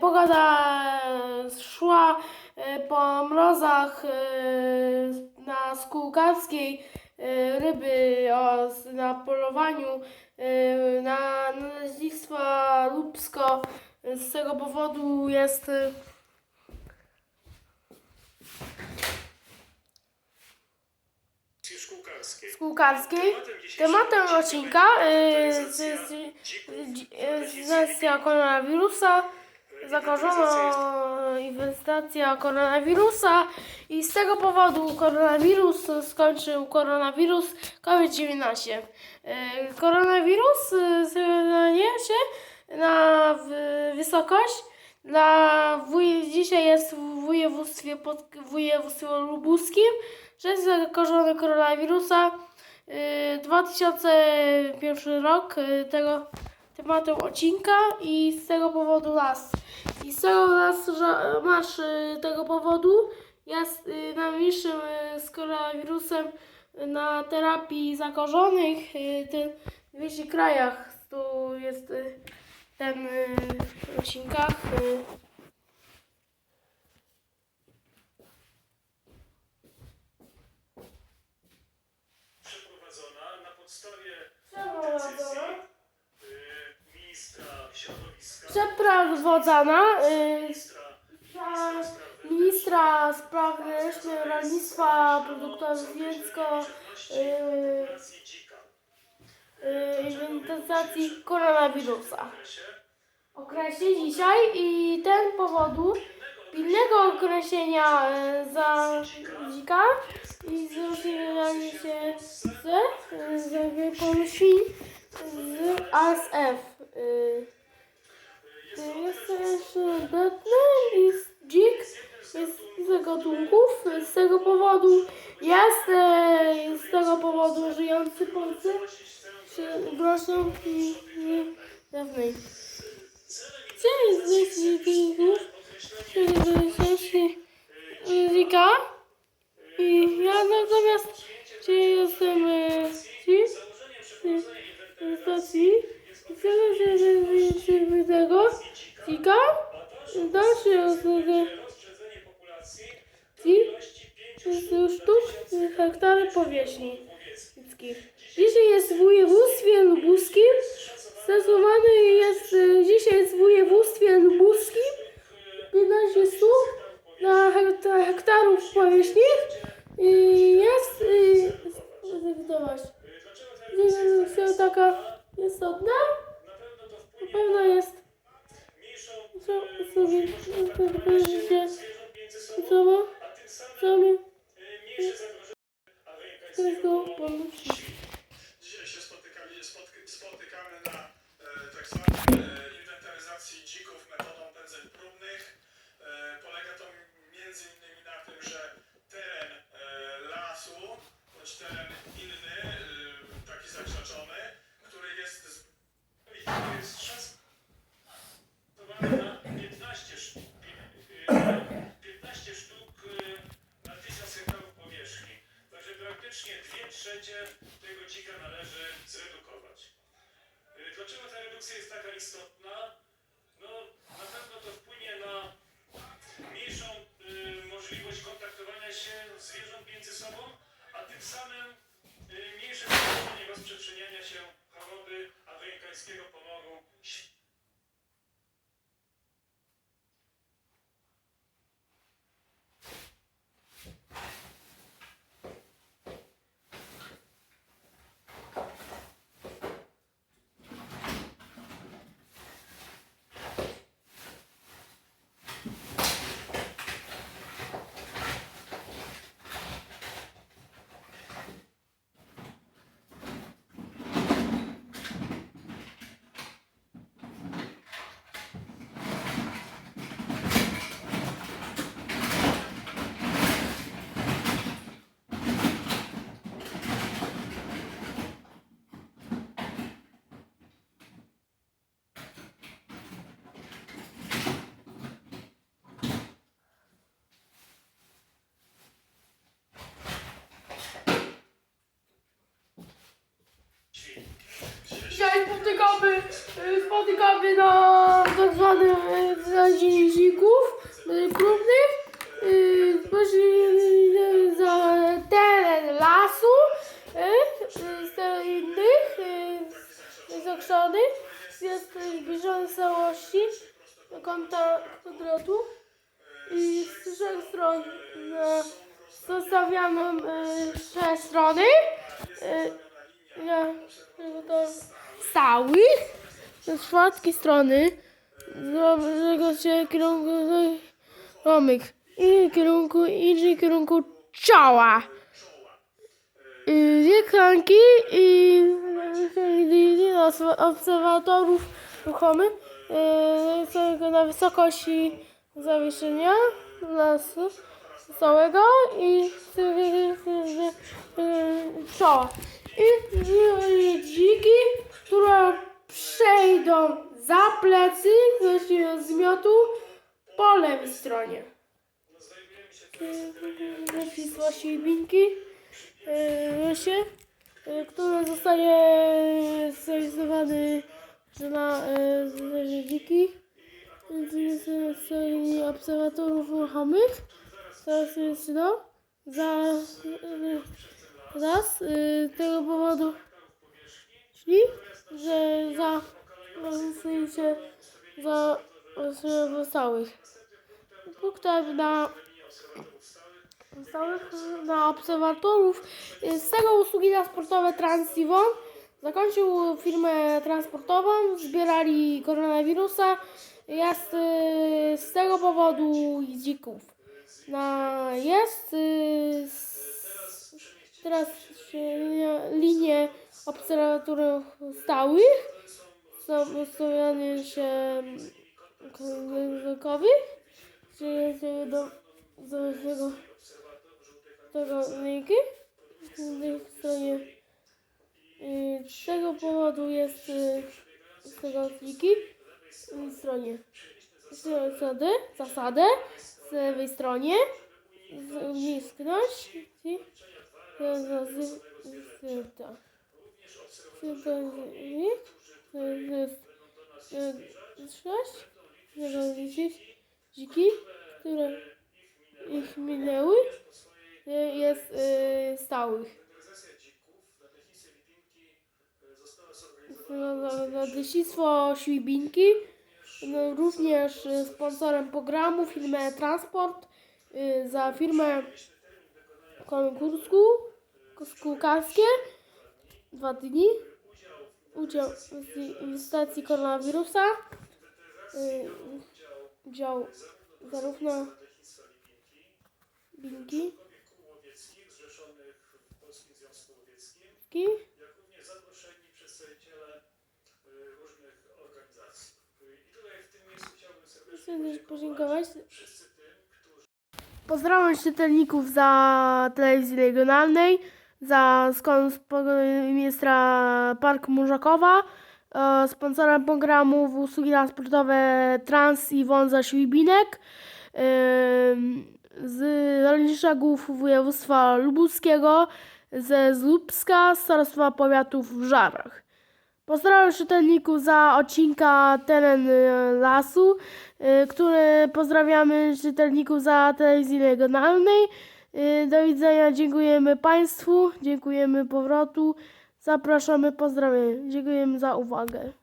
pogoda e, szła e, po mrozach e, na Skółkawskiej, e, ryby na polowaniu na Naleźnictwa Lubsko. Z tego powodu jest. Skółkarskiej. Tematem odcinka z, kwestia koronawirusa, zakażono inwestycja koronawirusa i z tego powodu koronawirus skończył koronawirus COVID-19. Y, Koronawirus znaje się na wysokość dla wuj, dzisiaj jest w województwie, pod, województwie lubuskim, jest zakażony koronawirusa. Y, 2001 rok y, tego tematu odcinka i z tego powodu las. I z tego las, że masz y, tego powodu jest y, najmniejszym y, z koronawirusem na terapii zakażonych y, ten, w 200 krajach. Tu jest ten w odcinkach. Przeprowadzona na podstawie decyzji środowiska, Przeprowadzona y, ministra, spraw wewnętrznych, rolnictwa, y, wewnętrznych dzika. y, inwentaryzacji koronawirusa. Okresie dzisiaj i ten powodu pilnego określenia y, za dzika i zróżnienia się z, z wyponu świń z ASF. Y, y, jest dzik jest z gatunków. Z tego powodu jest z tego powodu żyjący się groszą dawniej. Cześć, z dzików. Zika. I y, hektary powierzchni ludzkich. Dzisiaj jest w województwie lubuskim. Stosowany jest y, dzisiaj jest w województwie lubuskim 15 stóp na hekta- hektarów powierzchni i jest y, zlikwidować. Jest taka istotna, na pewno jest co sobie będzie Dzisiaj się spotykamy na e, tak zwanej e, inwentaryzacji dzików metodą pędzeń próbnych. E, polega to między innymi na tym, że teren e, lasu, bądź teren inny, e, taki zakrzaczony, który jest z, i który jest szacowany na 15 sztuk, e, 15 sztuk e, na 1000 hektarów powierzchni. Także praktycznie 2 trzecie tego dzika należy zredukować. Y, Dlaczego ta redukcja jest taka istotna? No, na pewno to wpłynie na mniejszą y, możliwość kontaktowania się zwierząt między sobą, a tym samym y, mniejsze zagrożenie rozprzestrzeniania się choroby afrykańskiego pomoru świń. Dzisiaj spotykamy, y, spotykamy do tak zwanych y, dzienników y, klubnych. Y, Poszli za teren lasu z innych y, zakrzony. Jest y, zbliżony z całości kąta kwadratu. I z trzech stron na zostawiano y, trzy strony. Ja, to stałych ze czwartej strony dobrego się kierunku romych i kierunku i kierunku czoła. Y, Dwie klanki i obserwatorów y, całego na wysokości zawieszenia lasu całego i y, czoła. I dziki, które przejdą za plecy z zmiotu po lewej stronie. Zapisła świnki w się, y, który zostanie zrealizowany na z dziki z- z obserwatorów ruchomych. Teraz jest no, za raz z tego powodu Czyli, że za w sensie za za stałych punktach na stałych na obserwatorów. Z tego usługi transportowe Transivon zakończył firmę transportową, zbierali koronawirusa. Jest y, z tego powodu dzików. Na, jest y, s- teraz linie, obserwatorów stałych są ustawiane się językowych, czyli do, do tego, tego linki w tej stronie. Y, Z tego powodu jest y, z tego pliki w tej stronie. Zasady, zasadę z lewej stronie znisknąć i zazywka. Sześć, żeby liczyć dziki, które ich minęły, y, jest y, stałych. Leśnictwo Świbinki, no, również y, sponsorem programu firmę Transport za firmę konkursku kółkarskie dwa dni udział w stacji koronawirusa y, udział zarówno Binki ki, jak również zaproszeni przedstawiciele y, różnych organizacji. I tutaj w tym miejscu chciałbym serdecznie chcę też podziękować Pozdrawiam czytelników za telewizji regionalnej, za ministra Park Murzakowa, e, sponsorem programu w usługi transportowe Trans i Wąza Ślibinek, e, z rolniczego województwa lubuskiego, ze Zlubska, starostwa powiatu w Żarach. Pozdrawiam czytelników za odcinka Teren e, Lasu, y, który pozdrawiamy czytelników za telewizji regionalnej. Y, Do widzenia, dziękujemy Państwu, dziękujemy powrotu, zapraszamy, pozdrawiamy, dziękujemy za uwagę.